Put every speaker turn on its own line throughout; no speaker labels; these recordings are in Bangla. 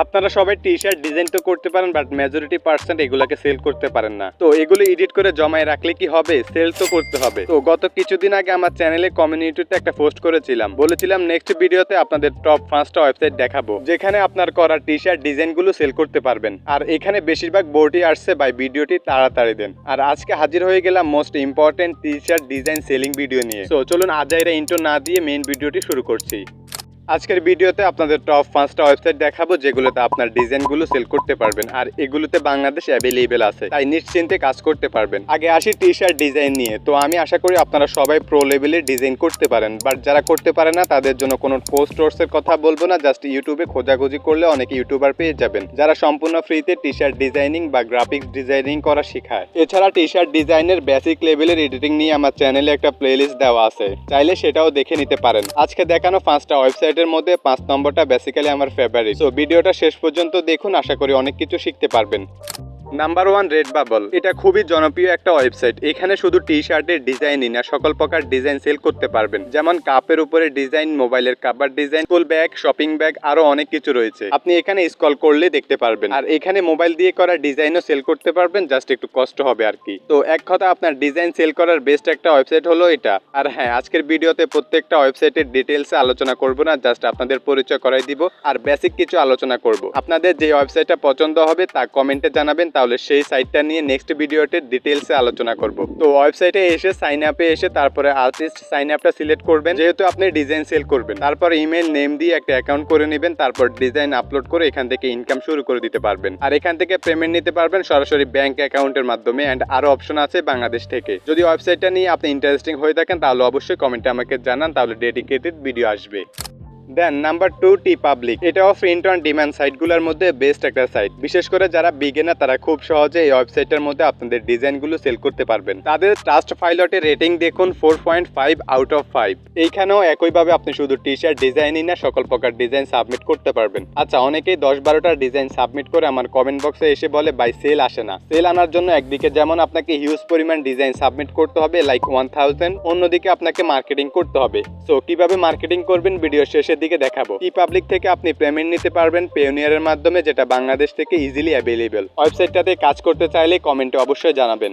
আপনারা সবাই টি শার্ট ডিজাইন তো করতে পারেন বাট মেজরিটি পার্সেন্ট এগুলাকে সেল করতে পারেন না। তো এগুলো এডিট করে জমায় রাখলে কি হবে? সেল তো করতে হবে। তো গত কিছুদিন আগে আমার চ্যানেলে কমিউনিটিতে একটা পোস্ট করেছিলাম। বলেছিলাম নেক্সট ভিডিওতে আপনাদের টপ পাঁচটা ওয়েবসাইট দেখাবো। যেখানে আপনার করা টি শার্ট ডিজাইনগুলো সেল করতে পারবেন। আর এখানে বেশিরভাগ বোর্ডই আসছে বাই ভিডিওটি তাড়াতাড়ি দেন। আর আজকে হাজির হয়ে গেলাম most important T shirt design selling video নিয়ে। তো চলুন আজাইরা ইন্টো না দিয়ে মেইন ভিডিওটি শুরু করছি। আজকের ভিডিওতে আপনাদের টপ পাঁচটা ওয়েবসাইট দেখাবো, যেগুলোতে আপনার ডিজাইনগুলো সেল করতে পারবেন, আর এগুলোতে বাংলাদেশ অ্যাভেলেবেল আছে, তাই নিশ্চিন্তে কাজ করতে পারবেন। আগে আসি টি শার্ট ডিজাইন নিয়ে, তো আমি আশা করি আপনারা সবাই প্রো লেভেলের ডিজাইন করতে পারেন বাট যারা করতে পারে না, তাদের জন্য কোনো পোস্ট টোর্সের কথা বলব না জাস্ট ইউটিউবে খোঁজাখুঁজি করলে অনেক ইউটিউবার পেয়ে যাবেন, যারা সম্পূর্ণ ফ্রিতে টি শার্ট ডিজাইনিং বা গ্রাফিক্স ডিজাইনিং করা শেখায়। এছাড়া টি শার্ট ডিজাইনের বেসিক লেভেলের এডিটিং নিয়ে আমার চ্যানেলে একটা প্লেলিস্ট দেওয়া আছে, চাইলে সেটাও দেখে নিতে পারেন। আজকে দেখানো পাঁচটা ওয়েবসাইটের মধ্যে পাঁচ নম্বরটা বেসিক্যালি আমার ফেভারিট তো ভিডিওটা শেষ পর্যন্ত দেখুন, আশা করি অনেক কিছু শিখতে পারবেন। নাম্বার ওয়ান রেড বাবল এটা খুবই জনপ্রিয় একটা ওয়েবসাইট এখানে শুধু টি শার্টের ডিজাইনই না, সকল প্রকার ডিজাইন সেল করতে পারবেন। যেমন কাপের উপরে ডিজাইন মোবাইলের cover design school bag shopping bag আরও অনেক কিছু রয়েছে। আপনি এখানে স্কল করলে দেখতে পারবেন। আর এখানে মোবাইল দিয়ে করা ডিজাইনও সেল করতে পারবেন জাস্ট একটু কষ্ট হবে আর কি। তো এক কথা, আপনার ডিজাইন সেল করার বেস্ট একটা ওয়েবসাইট হলো এটা। আর হ্যাঁ আজকের ভিডিওতে প্রত্যেকটা ওয়েবসাইটের ডিটেলসে আলোচনা করব না জাস্ট আপনাদের পরিচয় করাই দিব। আর বেসিক কিছু আলোচনা করব। আপনাদের যে ওয়েবসাইটটা পছন্দ হবে, তা কমেন্টে জানাবেন তাহলে সেই সাইটটা নিয়ে নেক্সট ভিডিওতে ডিটেলসে আলোচনা করব। তো ওয়েবসাইটে এসে সাইন আপে এসে তারপরে আর্টিস্ট সাইন আপটা সিলেক্ট করবেন। যেহেতু আপনি ডিজাইন সেল করবেন, তারপর ইমেল নেম দিয়ে একটা অ্যাকাউন্ট করে নেবেন, তারপর ডিজাইন আপলোড করে এখান থেকে ইনকাম শুরু করে দিতে পারবেন। আর এখান থেকে পেমেন্ট নিতে পারবেন সরাসরি ব্যাংক অ্যাকাউন্টের মাধ্যমে অ্যান্ড আরও অপশন আছে বাংলাদেশ থেকে। যদি ওয়েবসাইটটা নিয়ে আপনি ইন্টারেস্টিং হয়ে থাকেন, তাহলে অবশ্যই কমেন্টে আমাকে জানান, তাহলে ডেডিকেটেড ভিডিও আসবে। Then number two TeePublic এটাও প্রিন্ট অন ডিমান্ড সাইটগুলোর মধ্যে বেস্ট একটা সাইট বিশেষ করে যারা বিগিনার তারা খুব সহজে এই ওয়েবসাইটের মধ্যে আপনাদের ডিজাইনগুলো সেল করতে পারবেন। তাদের ট্রাস্ট ফাইলটে রেটিং দেখুন four point five out of five এইখানেও একইভাবে আপনি শুধু টি শার্ট ডিজাইনই না, সকল প্রকার ডিজাইন সাবমিট করতে পারবেন। আচ্ছা অনেকেই দশ বারোটা ডিজাইন সাবমিট করে আমার কমেন্ট বক্সে এসে বলে বাই সেল আসে না। সেল আনার জন্য একদিকে যেমন আপনাকে হিউজ পরিমাণ ডিজাইন সাবমিট করতে হবে লাইক ওয়ান থাউজেন্ড অন্যদিকে আপনাকে মার্কেটিং করতে হবে। সো কীভাবে মার্কেটিং করবেন? ভিডিও শেষের দিকে দেখাবো। ই পাবলিক থেকে আপনি পেমেন্ট নিতে পারবেন পেওনিয়ারের মাধ্যমে, যেটা বাংলাদেশ থেকে ইজিলি অ্যাভেলেবেল ওয়েবসাইটটাতে কাজ করতে চাইলে কমেন্টে অবশ্যই জানাবেন।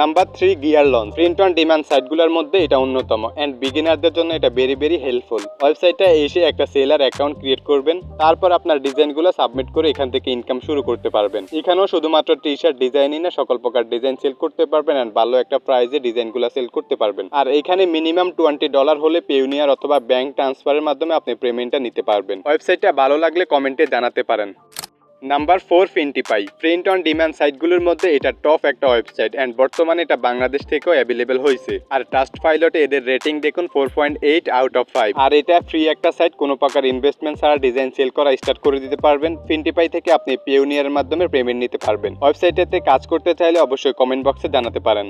Number three GearLaunch print on demand সাইটগুলোর মধ্যে এটা অন্যতম অ্যান্ড বিগিনারদের জন্য এটা ভেরি ভেরি হেল্পফুল ওয়েবসাইটটা এসে একটা সেলার অ্যাকাউন্ট ক্রিয়েট করবেন, তারপর আপনার ডিজাইনগুলো সাবমিট করে এখান থেকে ইনকাম শুরু করতে পারবেন। এখানেও শুধুমাত্র টি শার্ট ডিজাইনই না, সকল প্রকার ডিজাইন সেল করতে পারবেন অ্যান্ড ভালো একটা প্রাইজে ডিজাইনগুলো সেল করতে পারবেন। আর এখানে মিনিমাম টোয়েন্টি ডলার হলে পেউনিয়ার অথবা ব্যাংক ট্রান্সফারের মাধ্যমে আপনি পেমেন্টটা নিতে পারবেন। ওয়েবসাইটটা ভালো লাগলে কমেন্টে জানাতে পারেন। Number four Printify print on demand সাইটগুলোর মধ্যে এটা টপ একটা ওয়েবসাইট অ্যান্ড বর্তমানে এটা বাংলাদেশ থেকেও অ্যাভেলেবেল হয়েছে আর ট্রাস্ট ফাইলটে এদের রেটিং দেখুন four point eight out of five আর এটা ফ্রি একটা সাইট কোনো প্রকার ইনভেস্টমেন্ট ছাড়া ডিজাইন সেল করা স্টার্ট করে দিতে পারবেন। ফিন্টিপাই থেকে আপনি পিওনিয়ারের মাধ্যমে পেমেন্ট নিতে পারবেন। ওয়েবসাইটেতে কাজ করতে চাইলে অবশ্যই কমেন্ট বক্সে জানাতে পারেন।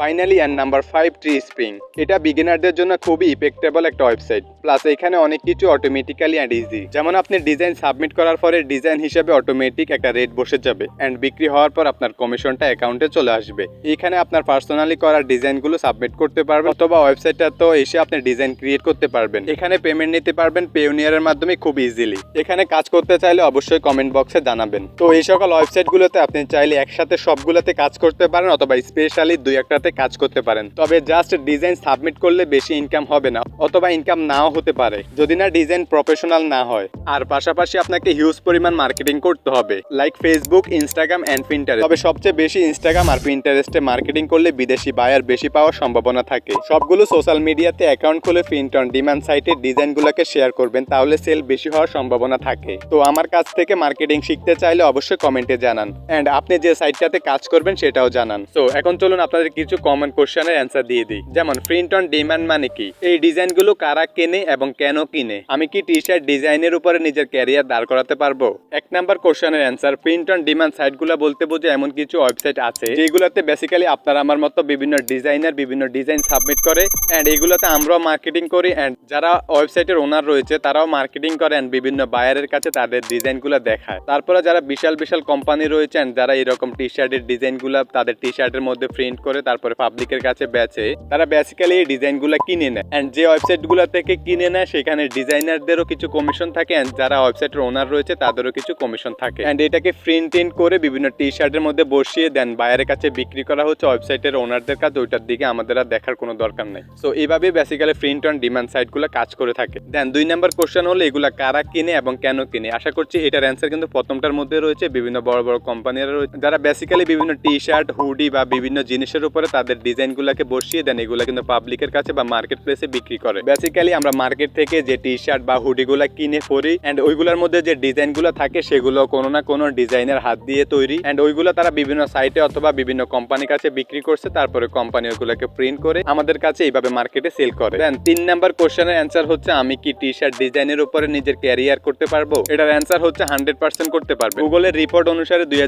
Finally and number five Teespring এটা বিগিনারদের জন্য খুবই ইফেক্টেবল একটা ওয়েবসাইট প্লাস এখানে অনেক কিছু অটোমেটিক্যালি অ্যান্ড ইজি যেমন আপনি ডিজাইন সাবমিট করার পরে ডিজাইন হিসেবে অটোমেটিক একটা রেট বসে যাবে অ্যান্ড বিক্রি হওয়ার পর আপনার কমিশনটা অ্যাকাউন্টে চলে আসবে। এখানে আপনার পার্সোনালি করা ডিজাইনগুলো সাবমিট করতে পারবেন অথবা ওয়েবসাইটটা তো এসে আপনি ডিজাইন ক্রিয়েট করতে পারবেন। এখানে পেমেন্ট নিতে পারবেন পেউনিয়ারের মাধ্যমে খুব ইজিলি এখানে কাজ করতে চাইলে অবশ্যই কমেন্ট বক্সে জানাবেন। তো এই সকল ওয়েবসাইটগুলোতে আপনি চাইলে একসাথে সবগুলোতে কাজ করতে পারেন অথবা স্পেশালি দুই একটাতে কাজ করতে পারেন। তবে জাস্ট ডিজাইন সাবমিট করলে বেশি ইনকাম হবে না। অথবা ইনকাম নাও হতে পারে, যদি না ডিজাইন প্রফেশনাল না হয়। আর পাশাপাশি আপনাকে হিউজ পরিমাণ মার্কেটিং করতে হবে like Facebook Instagram and Pinterest তবে সবচেয়ে বেশি ইনস্টাগ্রাম আর প্রিন্টারেস্টে মার্কেটিং করলে বিদেশি বায়ার বেশি পাওয়ার সম্ভাবনা থাকে। সবগুলো সোশ্যাল মিডিয়াতে অ্যাকাউন্ট খুলে প্রিন্ট অন ডিমান্ড সাইটে ডিজাইনগুলোকে শেয়ার করবেন, তাহলে সেল বেশি হওয়ার সম্ভাবনা থাকে। তো আমার কাছ থেকে মার্কেটিং শিখতে চাইলে অবশ্যই কমেন্টে জানান। অ্যান্ড আপনি যে সাইটটাতে কাজ করবেন সেটাও জানান। তো এখন চলুন আপনাদের কিছু কমন কোশ্চেনের অ্যান্সার দিয়ে দিই। যেমন প্রিন্ট অন ডিমান্ড মানে কি? এই ডিজাইনগুলো কারা কেনে এবং কেন কিনে? আমি কি টি শার্ট ডিজাইনের উপরে নিজের ক্যারিয়ার দাঁড় করাতে পারব? এক নাম্বার কোশ্চেনের অ্যান্সার প্রিন্ট অন ডিমান্ড সাইটগুলো বলতে বোঝে এমন কিছু ওয়েবসাইট আছে যেগুলোতে বেসিক্যালি আপনার আমার মতো বিভিন্ন ডিজাইনার বিভিন্ন ডিজাইন সাবমিট করে অ্যান্ড এগুলোতে আমরাও মার্কেটিং করি অ্যান্ড যারা ওয়েবসাইটের ওনার রয়েছে, তারাও মার্কেটিং করে অ্যান্ড বিভিন্ন বায়ারের কাছে তাদের ডিজাইনগুলো দেখায়। তারপরে যারা বিশাল বিশাল কোম্পানি রয়েছেন যারা এরকম টি শার্টের ডিজাইনগুলো তাদের টি শার্টের মধ্যে প্রিন্ট করে, তারপরে পাবলিকের কাছে বেচে, তারা বেসিক্যালি এই ডিজাইনগুলো কিনে নেয়। অ্যান্ড যে ওয়েবসাইটগুলো থেকে কিনে নেয়, সেখানে ডিজাইনারদেরও কিছু কমিশন থাকে অ্যান্ড যারা ওয়েবসাইটের ওনার রয়েছে, তাদেরও কিছু কমিশন থাকে। অ্যান্ড এটাকে প্রিন্ট টিন করে বিভিন্ন টি শার্টের মধ্যে বসিয়ে দেন। বাইরের কাছে বিক্রি করা হচ্ছে ওয়েবসাইটের ওনারদের কাছে ওইটার দিকে আমাদের আর দেখার কোনো দরকার নেই। সো এইভাবে বেসিক্যালি প্রিন্ট অন ডিমান্ড সাইটগুলো কাজ করে থাকে। দেন দুই নাম্বার কোশ্চেন হলো, এগুলো কারা কিনে এবং কেন কিনে? আশা করছি এটার অ্যান্সার কিন্তু প্রথমটার মধ্যে রয়েছে। বিভিন্ন বড় বড় কোম্পানিরা রয়েছে, যারা বেসিক্যালি বিভিন্ন টি শার্ট হুডি বা বিভিন্ন জিনিসের উপরে তাদের ডিজাইনগুলোকে বসিয়ে দেন। এগুলো কিন্তু পাবলিকের কাছে বা মার্কেট প্লেসে বিক্রি করে। বেসিক্যালি আমরা মার্কেট থেকে যে টি শার্ট বা হুডিগুলো কিনে পরি অ্যান্ড ওইগুলোর মধ্যে যে ডিজাইনগুলো থাকে, সেগুলো কোনো না কোনো ডিজাইনের হাত দিয়ে তৈরি। অ্যান্ড ওইগুলো তারা বিভিন্ন সাইটে অথবা বিভিন্ন কোম্পানির কাছে বিক্রি করছে, তারপরে কোম্পানি ওগুলোকে প্রিন্ট করে আমাদের কাছে এইভাবে মার্কেটে সেল করে। দেন তিন নাম্বার কোশ্চেনের অ্যান্সার হচ্ছে, আমি কি টি শার্ট ডিজাইনের উপরে নিজের ক্যারিয়ার করতে পারব? এটার অ্যান্সার হচ্ছে হান্ড্রেড পার্সেন্ট করতে পারবে। গুগলের রিপোর্ট অনুসারে দুই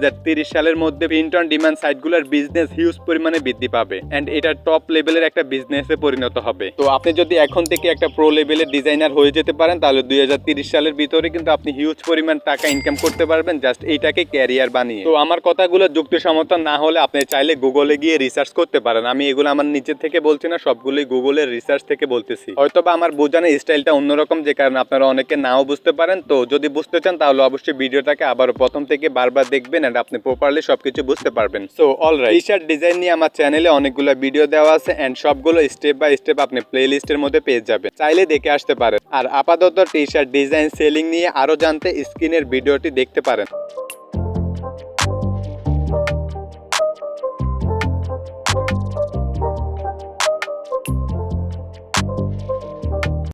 সালের মধ্যে প্রিন্ট অন ডিমান্ড সাইটগুলোর বিজনেস হিউজ পরিমাণে বৃদ্ধি পাবে। অ্যান্ড এটা টপ লেভেলের একটা বিজনেসে পরিণত হবে। তো আপনি যদি এখন থেকে একটা প্রো লেভেলের ডিজাইনার হয়ে যেতে পারেন, তাহলে দুই সালের ভিতরে কিন্তু আপনি হিউজ পরিমাণ টাকা ইনকাম করতে পারবেন জাস্ট এইটাকে ক্যারিয়ার বানিয়ে। তো আমার কথাগুলো যুক্তিসম্মত না হলে আপনি চাইলে গুগলে গিয়ে রিসার্চ করতে পারেন। আমি এগুলো আমার নিচের থেকে বলছি না, সবগুলোই গুগলের রিসার্চ থেকে বলতেছি। হয়তো বা আমার বোঝানোর স্টাইলটা অন্যরকম, যে কারণে আপনারা অনেকে নাও বুঝতে পারেন। তো যদি বুঝতে চান, তাহলে অবশ্যই ভিডিওটাকে আবার প্রথম থেকে বারবার দেখবেন এন্ড আপনি প্রপারলি সবকিছু বুঝতে পারবেন। So alright T shirt design নিয়ে আমার চ্যানেলে অনেকগুলো ভিডিও দেওয়া আছে এন্ড সবগুলো স্টেপ বাই স্টেপ আপনি প্লে লিস্টের মধ্যে পেয়ে যাবেন। চাইলে দেখে আসতে পারেন। আর আপাতত টি শার্ট ডিজাইন সেলিং নিয়ে আরও জানতে স্ক্রিনের ভিডিওটি দেখতে পারেন।